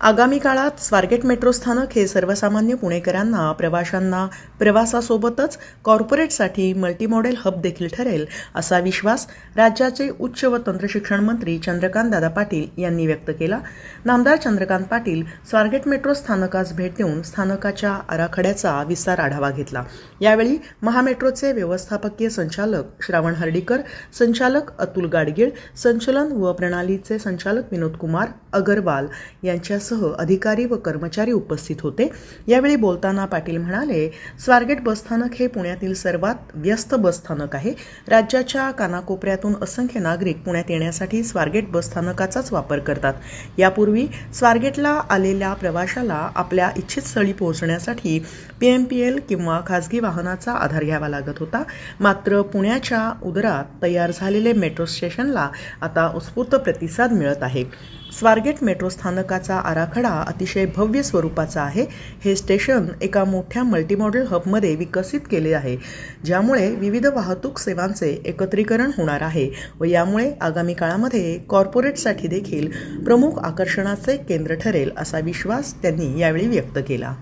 आगामी काळात स्वारगेट मेट्रो स्थानक हे सर्वसामान्य पुणेकरांना प्रवाशांना प्रवासासोबतच कॉर्पोरेटसाठी मल्टीमॉडेल हब देखील ठरेल असा विश्वास राज्याचे उच्च व तंत्रशिक्षण मंत्री चंद्रकांत दादा पाटील यांनी व्यक्त केला. नामदार चंद्रकांत पाटील स्वारगेट मेट्रो स्थानकास भेट देऊन स्थानकाच्या आराखड्याचा विस्तार आढावा घेतला. यावेळी महामेट्रोचे व्यवस्थापकीय संचालक श्रावण हर्डीकर संचालक अतुल गाडगीळ संचलन व प्रणालीचे संचालक विनोद कुमार अगरवाल यांच्यासह अधिकारी व कर्मचारी उपस्थित होते. यावेळी बोलताना पाटील म्हणाले स्वारगेट बसस्थानक हे पुण्यातील सर्वात व्यस्त बसस्थानक आहे. राज्याच्या कानाकोपऱ्यातून असंख्य नागरिक पुण्यात येण्यासाठी स्वारगेट बसस्थानकाचाच वापर करतात. यापूर्वी स्वारगेटला आलेल्या प्रवाशाला आपल्या इच्छित स्थळी पोहोचण्यासाठी पी एम पी एल किंवा खाजगी वाहनाचा आधार घ्यावा लागत होता. मात्र पुण्याच्या उदरात तयार झालेले मेट्रो स्टेशनला आता उत्स्फूर्त प्रतिसाद मिळत आहे. स्वारगेट मेट्रो स्थानकाचा आराखडा अतिशय भव्य स्वरूपाचा आहे. हे स्टेशन एका मोठ्या मल्टीमॉडेल हबमध्ये विकसित केले आहे ज्यामुळे विविध वाहतूक सेवांचे एकत्रीकरण होणार आहे व यामुळे आगामी काळामध्ये कॉर्पोरेटसाठी देखील प्रमुख आकर्षणाचे केंद्र ठरेल असा विश्वास त्यांनी यावेळी व्यक्त केला.